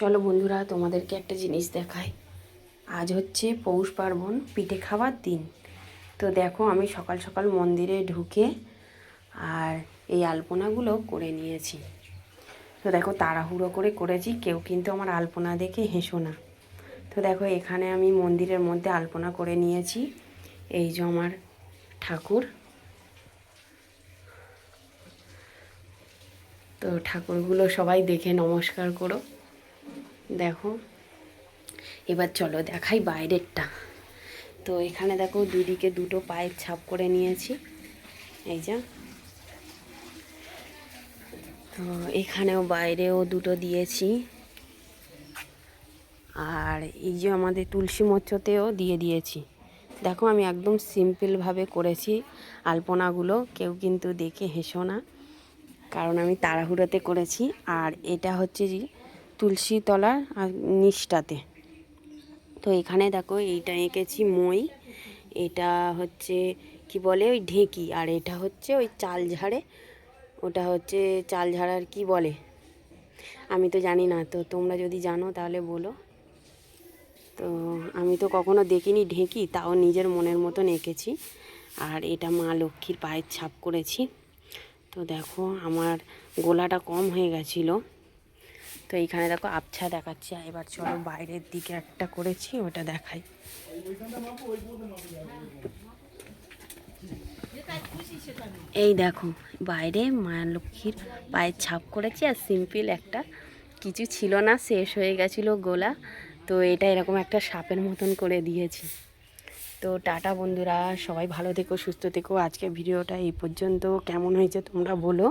চলো বন্ধুরা, তোমাদেরকে একটা জিনিস দেখাই। আজ হচ্ছে পৌষ পার্বণ, পিঠে খাওয়ার দিন। তো দেখো, আমি সকাল সকাল মন্দিরে ঢুকে আর এই আলপনাগুলো করে নিয়েছি। তো দেখো, তাড়াহুড়ো করে করেছি, কেউ কিন্তু আমার আলপনা দেখে হেসো না। তো দেখো, এখানে আমি মন্দিরের মধ্যে আলপনা করে নিয়েছি। এই যে আমার ঠাকুর। তো ঠাকুরগুলো সবাই দেখে নমস্কার করো। দেখো। এবার চলো দেখাই বাইরেরটা। তো এখানে দেখো দুদিকে দুটো পায়ের ছাপ করে নিয়েছি। এই যা। তো এখানেও বাইরেও দুটো দিয়েছি। আর এই যে আমাদের তুলসী মচ্ছতেও দিয়ে দিয়েছি। দেখো আমি একদম সিম্পলভাবে করেছি আলপনাগুলো। কেউ কিন্তু দেখে হেসো না। কারণ আমি তাড়াহুড়োতে করেছি। আর এটা হচ্ছে যে তুলসী তলার আর নিচটাতে। তো এখানে দেখো এইটা এঁকেছি মই, এটা হচ্ছে কি বলে ওই ঢেঁকি আর এটা হচ্ছে ওই চাল ঝাড়ে ওটা হচ্ছে চাল ঝাড়ার কি বলে? আমি তো জানি না, তো তোমরা যদি জানো তাহলে বলো। তো আমি তো কখনো দেখিনি ঢেঁকি, তাও নিজের মনের মতন এঁকেছি। আর এটা মা লক্ষ্মীর পায়ের ছাপ করেছি। তো দেখো আমার গোলাটা কম হয়ে গেছিল। তো এইখানে দেখো আবছা দেখাচ্ছে এবার চলো বাইরের দিকে একটা করেছি, ওটা দেখাই। এই দেখো, বাইরে মা লক্ষ্মীর পায়ের ছাপ করেছি, আর সিম্পল একটা। কিছু ছিল না, শেষ হয়ে গেছিল গোলা। তো এটা এরকম একটা সাপের মতন করে দিয়েছি। তো টাটা বন্ধুরা, সবাই ভালো থেকো, সুস্থ থেকো। আজকে ভিডিওটা এই পর্যন্ত। কেমন হয়েছে তোমরা বলো।